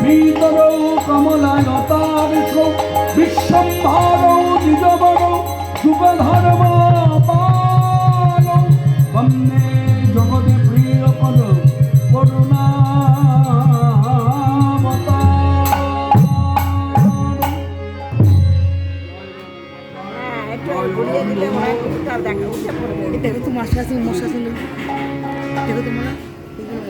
পীতরৌ কমলালতার্ক বিশ্বম্ভারৌ দ্বিজবরৌ যুগধর্মাপাল বন্দে জগতে প্রিয় কল করুণা দেখা উঠে পড়বে এটা তো মাসা আছে মশা ছিল এটা তোমার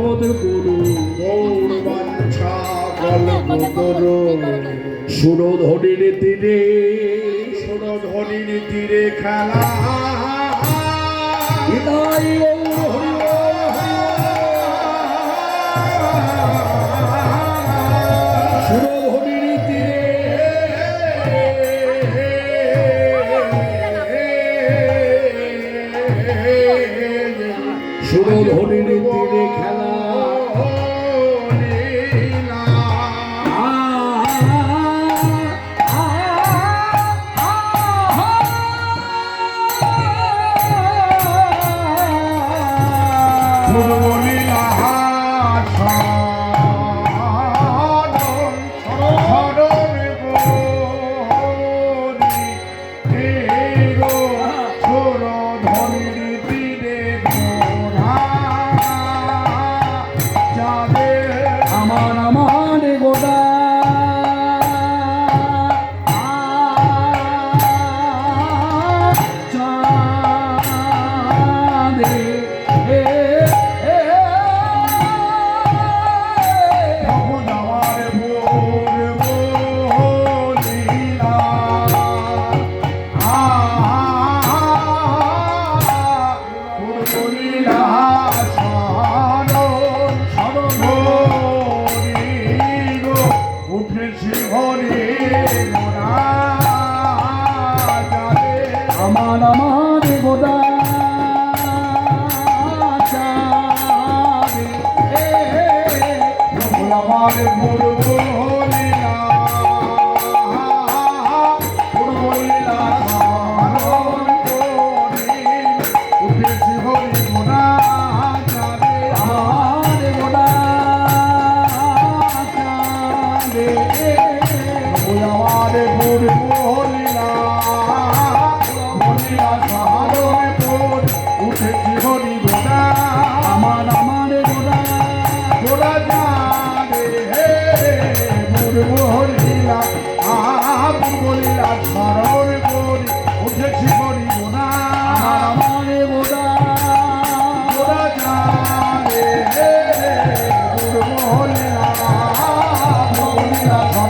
জগৎ গুরু গৌর বাঞ্ছা গল্প করো সুরধনির তীরে সুরধনির তীরে খেলা হৃদয়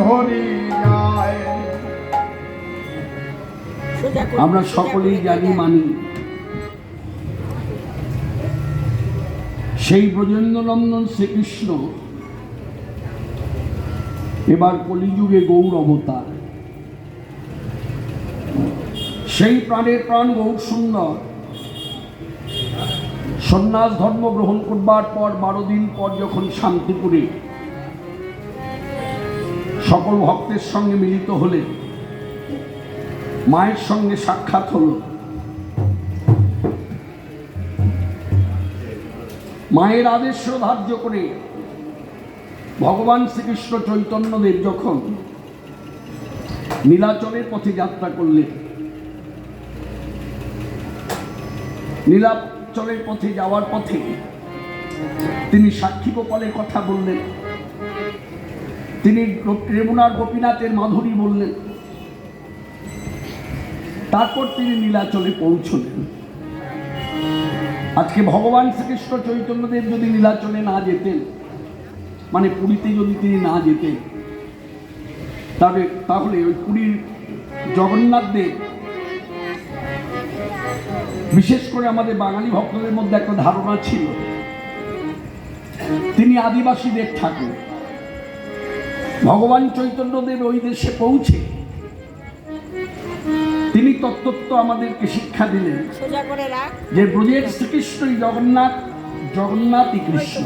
ধরি আমরা সকলেই জানি, মানি। সেই ব্রজেন্দ্রনন্দন শ্রীকৃষ্ণ এবার কলিযুগে গৌর অবতার। সেই প্রাণের প্রাণ গৌর সুন্দর। সন্ন্যাস ধর্ম গ্রহণ করবার পর বারো দিন পর যখন শান্তিপুরে সকল ভক্তের সঙ্গে মিলিত হলে মায়ের সঙ্গে সাক্ষাৎ হলো। মায়ের আদেশ ধার্য করে ভগবান শ্রীকৃষ্ণ চৈতন্যদেব যখন নীলাচলের পথে যাত্রা করলেন, নীলাচলের পথে যাওয়ার পথে তিনি সাক্ষী গোপালের কথা বললেন। তিনি রেমুনার গোপীনাথের মাধুরী বললেন। তারপর তিনি নীলাচলে পৌঁছলেন। আজকে ভগবান শ্রীকৃষ্ণ চৈতন্যদেব যদি নীলাচলে না যেতেন মানে পুরীতে যদি তিনি না যেতেন তবে তাহলে ওই পুরীর জগন্নাথ দেব, বিশেষ করে আমাদের বাঙালি ভক্তদের মধ্যে একটা ধারণা ছিল। তিনি আদিবাসীদের ঠাকুর। ভগবান চৈতন্যদেব ওই দেশে পৌঁছে। তিনি তত্ত্বত্ব আমাদেরকে শিক্ষা দিলেন। যে ব্রজের শ্রীকৃষ্ণই জগন্নাথ জগন্নাথই কৃষ্ণ।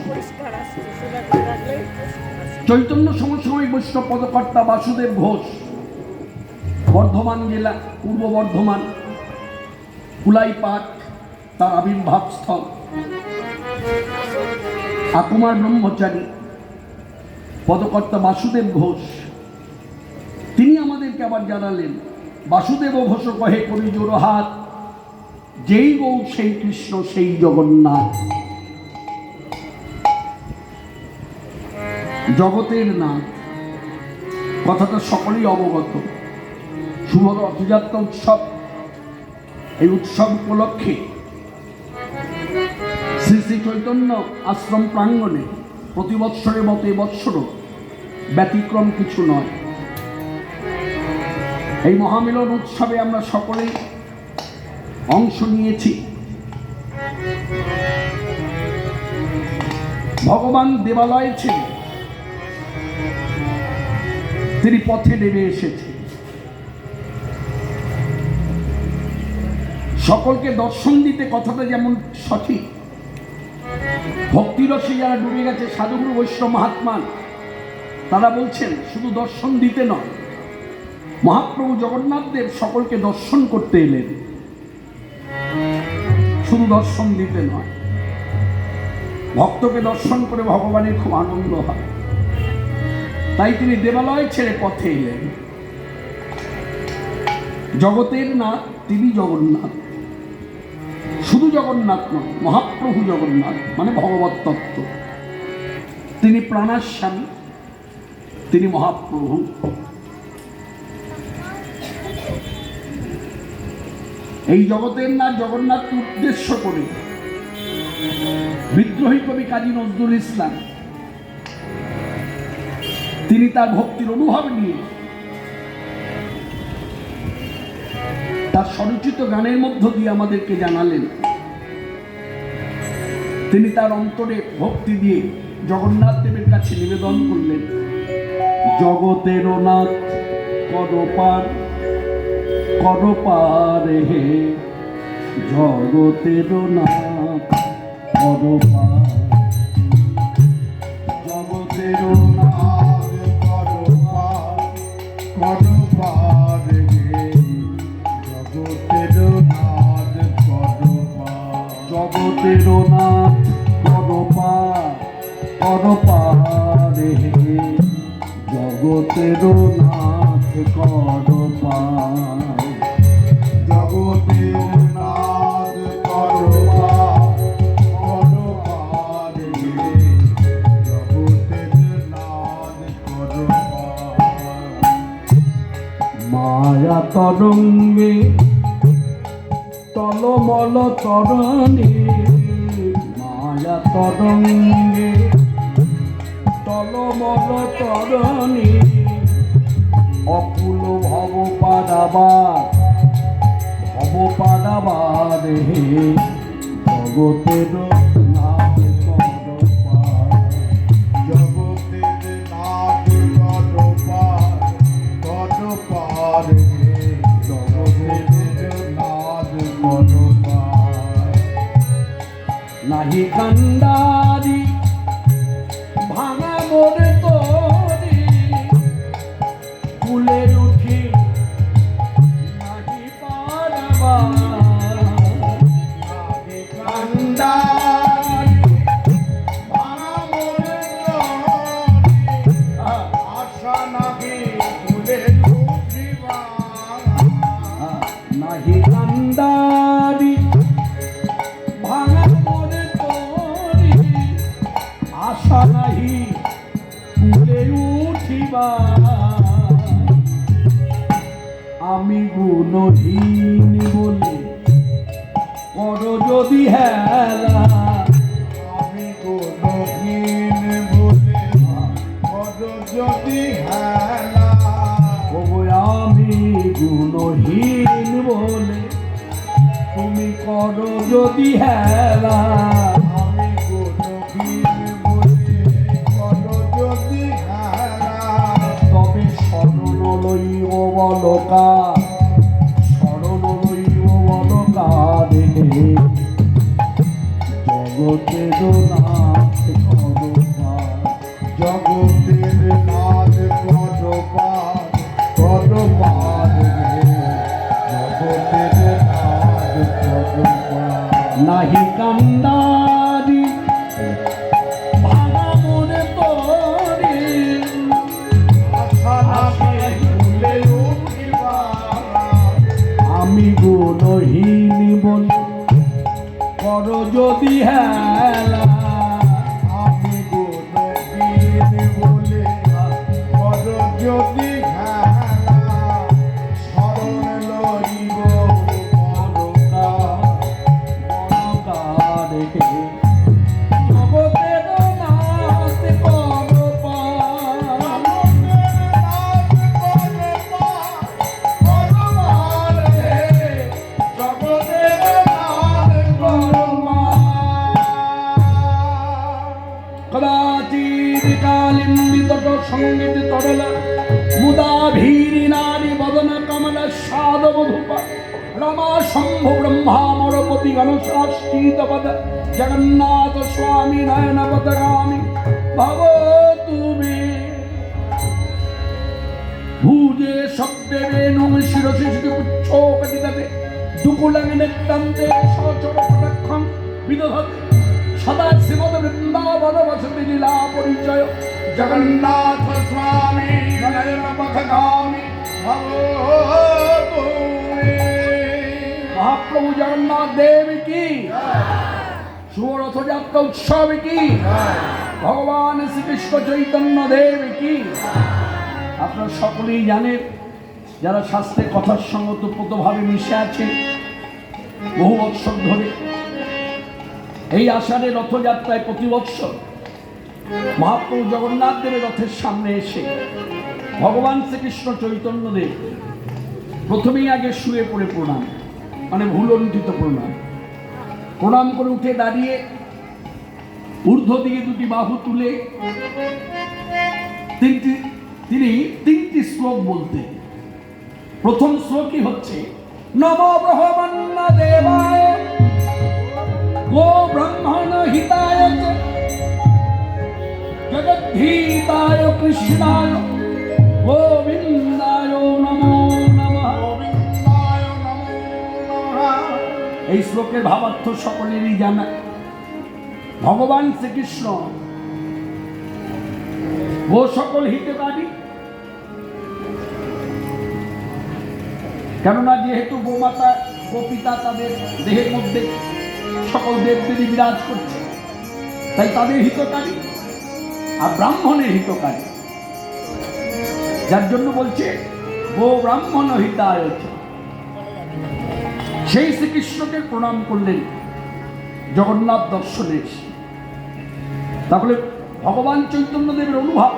চৈতন্য সমসাময়িক বৈষ্ণব পদকর্তা বাসুদেব ঘোষ বর্ধমান জেলা পূর্ব বর্ধমান কুলাইপাট তার আবির্ভাব স্থল। আকুমার ব্রহ্মচারী পদকর্তা বাসুদেব ঘোষ। তিনি আমাদেরকে আবার জানালেন, বাসুদেব ঘোষ কহে করি জোর হাত যেই গৌ সেই কৃষ্ণ, সেই জগন্নাথ। জগতের নাথ, কথাটা সকলেই অবগত। শুভ রথযাত্রা উৎসব, এই উৎসব উপলক্ষে শ্রী শ্রী চৈতন্য আশ্রম প্রাঙ্গণে প্রতি বৎসরের মতো এবৎসরও ব্যতিক্রম কিছু নয়। এই মহামিলন উৎসবে আমরা সকলেই অংশ নিয়েছি। ভগবান দেবালয়ে ছিলেন। তিনি পথে নেমে এসেছে সকলকে দর্শন দিতে কথাটা যেমন সঠিক ভক্তিরসে যারা ডুবে গেছে, সাধুগুরু বৈষ্ণব মহাত্মান তারা বলছেন, শুধু দর্শন দিতে নয়, মহাপ্রভু জগন্নাথ দেব সকলকে দর্শন করতে এলেন। শুধু দর্শন দিতে নয়, ভক্তকে দর্শন করে ভগবানের খুব আনন্দ হয়। তাই তিনি দেবালয় ছেড়ে পথে এলেন। জগতের নাথ তিনি জগন্নাথ। শুধু জগন্নাথ নয় মহাপ্রভু জগন্নাথ মানে ভগবত তত্ত্ব। তিনি প্রাণাস্বামী তিনি মহাপ্রভু। এই জগতের নাথ জগন্নাথকে উদ্দেশ্য করে বিদ্রোহী কবি কাজী নজরুল ইসলাম তিনি তার ভক্তির অনুভব নিয়ে তার স্বরচিত গানের মধ্য দিয়ে আমাদেরকে জানালেন তিনি তার অন্তরে ভক্তি দিয়ে জগন্নাথ দেবের কাছে নিবেদন করলেন, জগতের নাথ, করপার করপার হে, জগতের নাথ, করপার দেহে জগতের নাথ কর জগতের নাথ কর মায়া তরঙ্গে তলমল তরণী মায়া তরঙ্গে তলমল তরণে অকুল ভব পাদাবার ভব পাদাবার হে জগতের নাম জগতের গণপার গণপার জগতের নাথ গণপার নাহি কান্দারি জগতের নাথ ভগবান জগতের নাথ গণপার গণপার জগতের নাথ গণপার নাহি কান্দারি ভাঙা মনে তোরে আমি গুণহীন বল কর যদি হেলা পদ জগন্নাথ স্বামী নয়ন পদগামী ভব তুমি। ভুজে শব্দেবে নম শিরসি শুধু উচ্চ কটিতবে দুকুলং নিত্যন্তে সচর প্রদক্ষণ বিদধত সদা শিবদ বৃন্দাবন বসতি লীলা পরিচয়। জগন্নাথ স্বামী নয়ন পথগামী ভব তুমি মহাপ্রভু জগন্নাথ দেব কি শুভ রথযাত্রা উৎসব কি? ভগবান শ্রীকৃষ্ণ চৈতন্য দেব কি? আপনারা সকলেই জানেন, যারা শাস্ত্রের কথার সঙ্গে ওতপ্রোতভাবে মিশে আছেন বহু বৎসর ধরে, এই আষাঢ়ে রথযাত্রায় প্রতি বৎসর মহাপ্রভু জগন্নাথ দেবের রথের সামনে এসে ভগবান শ্রীকৃষ্ণ চৈতন্য দেব প্রথমেই আগে শুয়ে পড়ে প্রণাম মানে ভুলণ্ঠিত প্রণাম। প্রণাম করে উঠে দাঁড়িয়ে ঊর্ধ্ব দিকে দুটি বাহু তুলে তিনটি, তিনি তিনটি শ্লোক বলতেন প্রথম শ্লোকই হচ্ছে, নম ব্রহ্মণ্য দেবায়, গো ব্রহ্মণ হিতায় জগদ্ধিতায় কৃষ্ণায় গোবিন্দায় এই শ্লোকের ভাবার্থ সকলেরই জানা। ভগবান শ্রীকৃষ্ণ ও সকল হিতকারী। কেননা যেহেতু গোমাতা, গোপিতা তাদের দেহের মধ্যে সকল দেবদেবী বিরাজ করছে, তাই তাদের হিতকারী আর ব্রাহ্মণের হিতকারী। যার জন্য বলছে, গো ব্রাহ্মণ হিতায়। সেই শ্রীকৃষ্ণকে প্রণাম করলেন জগন্নাথ দর্শনে তাহলে ভগবান চৈতন্যদেবের অনুভব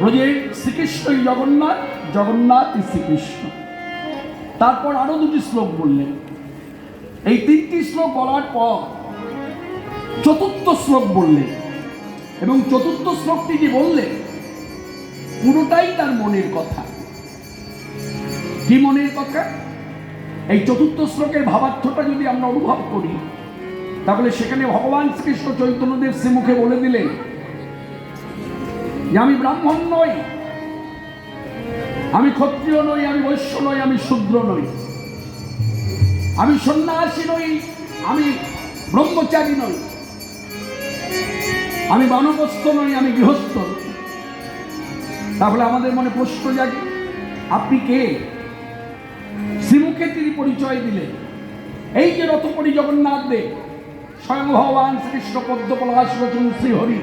ব্রজের শ্রীকৃষ্ণই জগন্নাথ, জগন্নাথই শ্রীকৃষ্ণ। তারপর আরও দুটি শ্লোক বললেন। এই তিনটি শ্লোক বলার পর চতুর্থ শ্লোক বললেন এবং চতুর্থ শ্লোকটি যে বললেন, পুরোটাই তার মনের কথা। কি মনের কথা? এই চতুর্থ শ্লোকের ভাবার্থটা যদি আমরা অনুভব করি, তাহলে সেখানে ভগবান শ্রীকৃষ্ণ চৈতন্যদেব শ্রীমুখে বলে দিলেন যে, আমি ব্রাহ্মণ নই, আমি ক্ষত্রিয় নই, আমি বৈশ্য নই, আমি শূদ্র নই। আমি সন্ন্যাসী নই, আমি ব্রহ্মচারী নই। আমি বানপ্রস্থ নই, আমি গৃহস্থ তাহলে আমাদের মনে প্রশ্ন জাগে, আপনি কে? শ্রীমুখে তিনি পরিচয় দিলেন। এই যে রথপরি জগন্নাথ দেব, স্বয়ং ভগবান শ্রীকৃষ্ণ পদ্ম পলাশ রচন শ্রীহরি,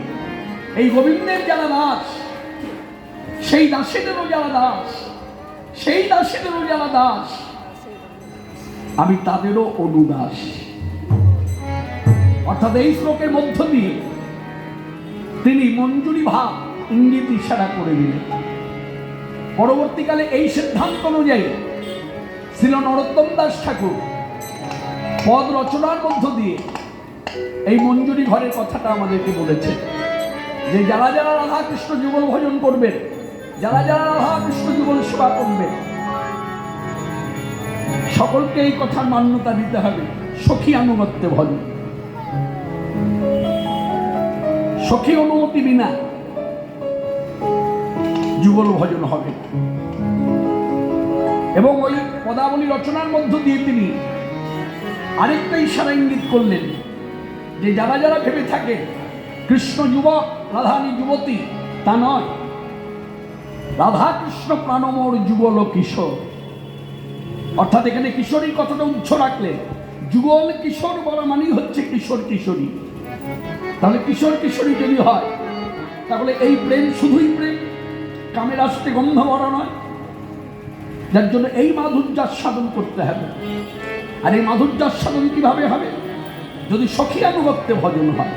এই গোবিন্দের যারা দাস, সেই দাসেদেরও যারা দাস, সেই দাসেদেরও যারা দাস, আমি তাদেরও অনুদাস। অর্থাৎ এই শ্লোকের মধ্য দিয়ে তিনি মঞ্জুরি ভাব, ইঙ্গিত ইশারা করে দিলেন। পরবর্তীকালে এই সিদ্ধান্ত অনুযায়ী ছিল নরোত্তম দাস ঠাকুর। পদ রচনার মধ্য দিয়ে এই মঞ্জুরি ঘরের কথাটা আমাদেরকে বলেছে। যে যারা যারা রাধা কৃষ্ণ যুগল ভজন করবেন, যারা যারা রাধা কৃষ্ণ যুগল সেবা করবেন, সকলকে এই কথার মান্যতা দিতে হবে। সখী আনুগত্যে ভজন। সখী অনুমতি বিনা যুগল ভজন হবে। এবং ওই পদাবলী রচনার মধ্য দিয়ে তিনি আরেকটা ইশারা ইঙ্গিত করলেন যে যারা যারা ভেবে থাকে কৃষ্ণ যুবক, রাধানী যুবতী, তা নয়। রাধা কৃষ্ণ প্রাণমোর যুগল কিশোর। অর্থাৎ এখানে কিশোরীর কথাটা উচ্চ রাখলে যুগল কিশোর বলা মানেই হচ্ছে কিশোর কিশোরী। তাহলে কিশোর কিশোরী যদি হয়, তাহলে এই প্রেম শুধুই প্রেম, কামের আসতে গন্ধ ভরা নয়। যার জন্য এই মাধুর্যাস সাধন করতে হবে। আর এই মাধুর্যাস সাধন কীভাবে হবে? যদি সখী আনুগত্যে ভজন হয়।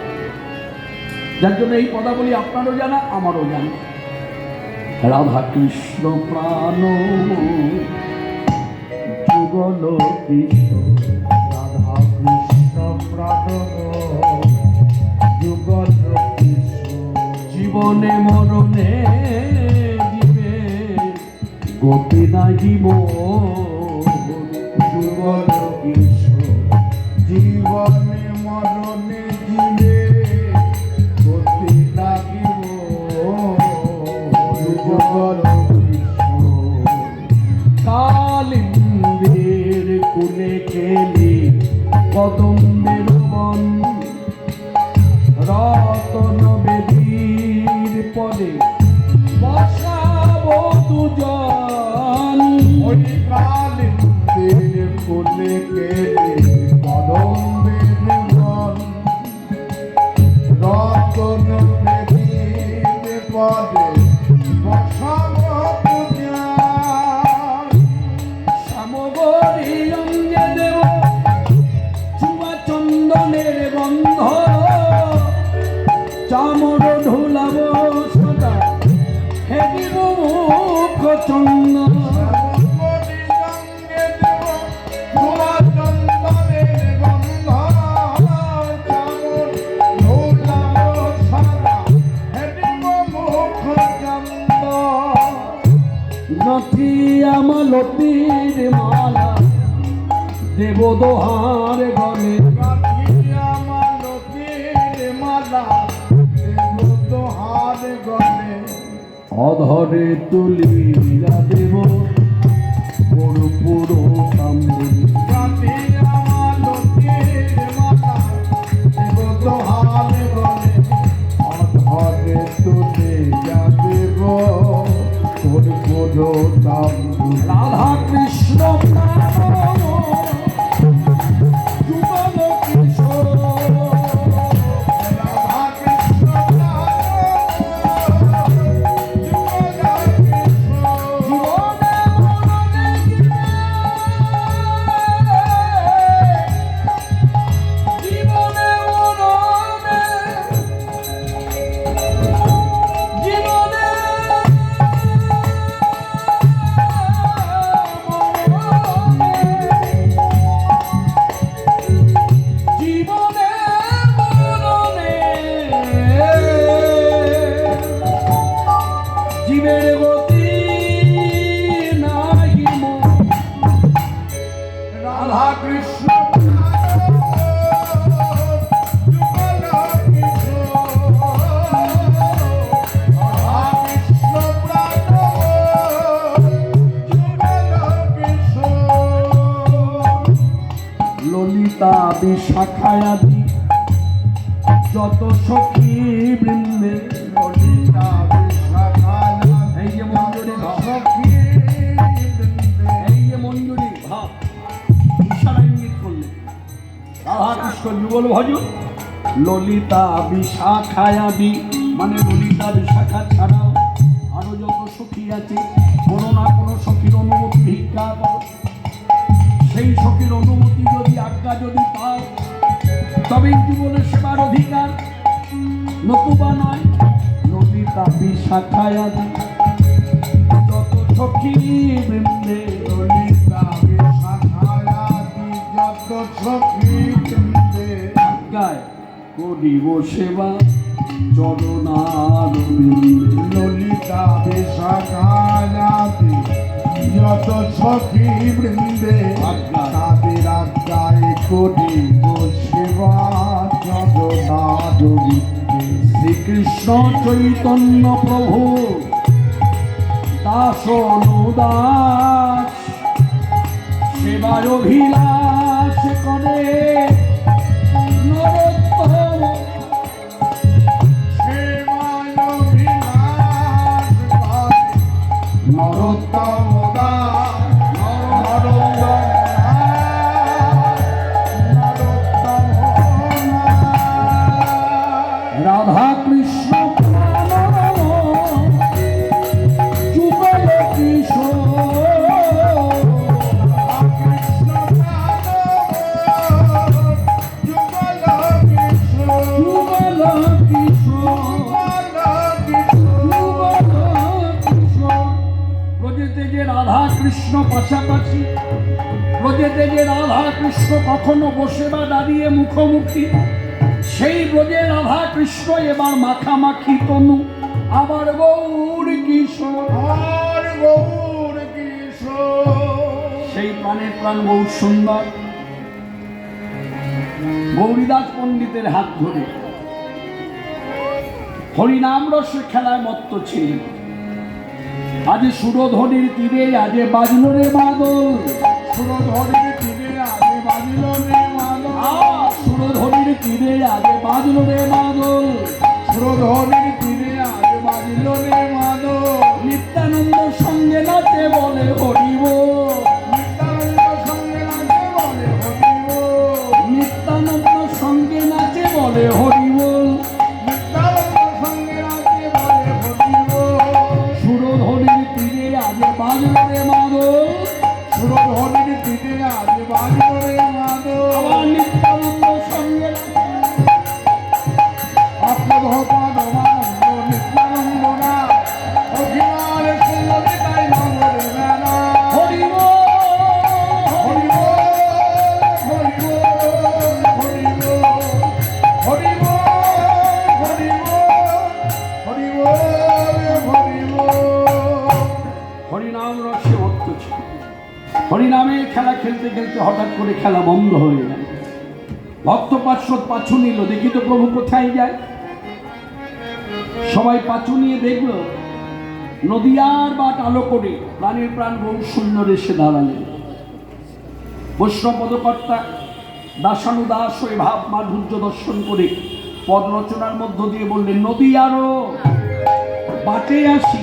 যার জন্য এই পদাবলী আপনারও জানা, আমারও জানা। রাধা কৃষ্ণ প্রাণ যুগল রাধা কৃষ্ণ প্রাণ যুগল জীবনে মরণে গতি না জীব চামর ঢোলাব সদা। হেদিব মুখ চন্দন নথি আমলতির মালা দেব দোহার অধরে তুলিয়া বিশাখায়াদি যত সখী বৃন্দে ললিতা বিশাখায়াদি এই যে মঞ্জুরি ভাব সখী বৃন্দে। এই যে মঞ্জুরি ভাব ইশারা ইঙ্গিত করলে। রাধা যুগল ভজন ললিতা বিশাখায়াদি মানে ললিতা বিশাখা ছাড়াও ললিতা বিশাখায়াদি যত সখী বৃন্দে ললিতা বিশাখায়াদি যত সখী বৃন্দে আজ্ঞায় করিব সেবা। চরণার ললিতা বিশাখায়াদি যত সখী বৃন্দে। তাদের আজ্ঞায় করি সেবা। জগন্নাথ শ্রীকৃষ্ণ চৈতন্য প্রভু। দাস অনুদাস সেবার অভিলাষ করে। কৃষ্ণ কখনো বসে বা দাঁড়িয়ে মুখোমুখি। সেই ব্রজে রাধা কৃষ্ণ এবার মাখামাখি তনু। আবার গৌর কিশোর সেই প্রাণের প্রাণ গৌর সুন্দর। গৌরীদাস পণ্ডিতের হাত ধরে। হরিনাম রসের খেলায় মত্ত ছিলেন। আজ সুরধনির তীরে আজ বাজল রে বাদল। আ, তীরে আজ রে বাদল নিত্যানন্দ হরিনাম রসে ভক্ত ছিল। হরিনামে খেলা খেলতে খেলতে হঠাৎ করে খেলা বন্ধ হয়ে গেল। ভক্ত পার্শ্বদ পাছু নিল, দেখি তো প্রভু কোথায় যায়। সবাই পাছু নিয়ে দেখল, নদিয়ার বাট আলো করে প্রাণের প্রাণ বহু সুন্দর এসে দাঁড়ালেন বৈষ্ণব পদকর্তা দাসানুদাস ওই ভাব মাধুর্য দর্শন করে পদ রচনার মধ্য দিয়ে বললেন নদী আরও বাটে আসি।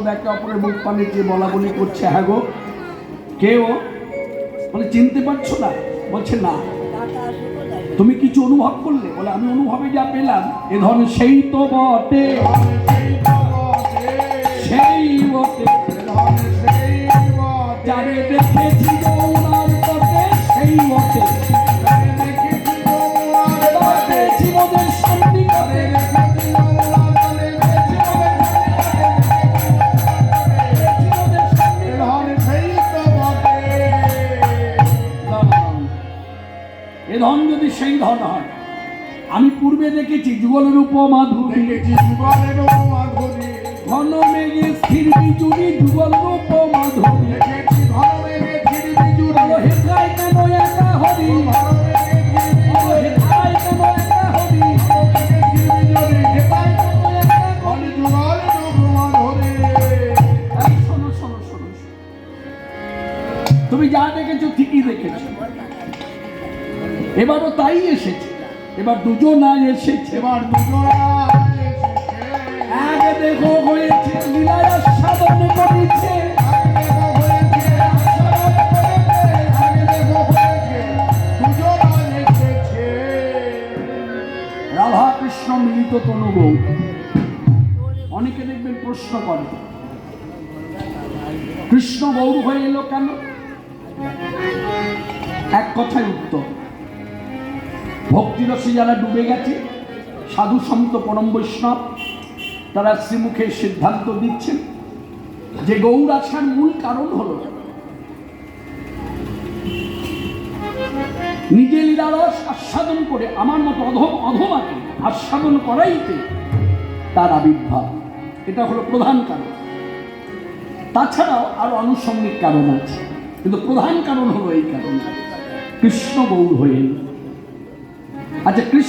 ভক্ত একে অপরের মুখ পানে যে বলা বলি করছে হ্যাঁ গো। কেউ বলে চিনতে পারছ না? বলছে না। তুমি কিছু অনুভব করলে? বলে আমি অনুভবে যা পেলাম এ ধরনের সেই তো বটে। বটে। সেই বটে। যারে দেখেছি সেই ধন আমি পূর্বে দেখেছি যুগলের উপমাধুরী। ঘন মেঘে স্থির বিজুরি যুগল উপমাধুরী। হেথায় কেন একা হরি হেথায় কেন একা হরি কেন। তুমি যা দেখেছ ঠিকই দেখেছ। এবারও তাই এসেছে। এবার দুজন আজ এসেছে। এবার দুজনা এসেছে এক দেখো হয়েছে লীলায় সাধন করেছে। আগে দেখো হয়েছে আশাবাদ করেছে। আগে দেখো হয়েছে দুজনা এসেছে। রাধা কৃষ্ণ মিলিত তনুগ অনেকে দেখবেন প্রশ্ন করে কৃষ্ণ গৌর হয়ে এলো কেন? এক কথায় উত্তর। ভক্তিরসে যারা ডুবে গেছে, সাধু সন্ত পরম বৈষ্ণব, তারা শ্রীমুখে সিদ্ধান্ত দিচ্ছেন যে গৌর আসার মূল কারণ হলো নিজে লীলারস আস্বাদন করে, আমার মতো অধম অধমাকে আস্বাদন করাইতে তার আবির্ভাব। এটা হলো প্রধান কারণ। তাছাড়াও আরও আনুষঙ্গিক কারণ আছে, কিন্তু প্রধান কারণ হলো এই কারণ কৃষ্ণ গৌর হয়ে। আচ্ছা কৃষ্ণ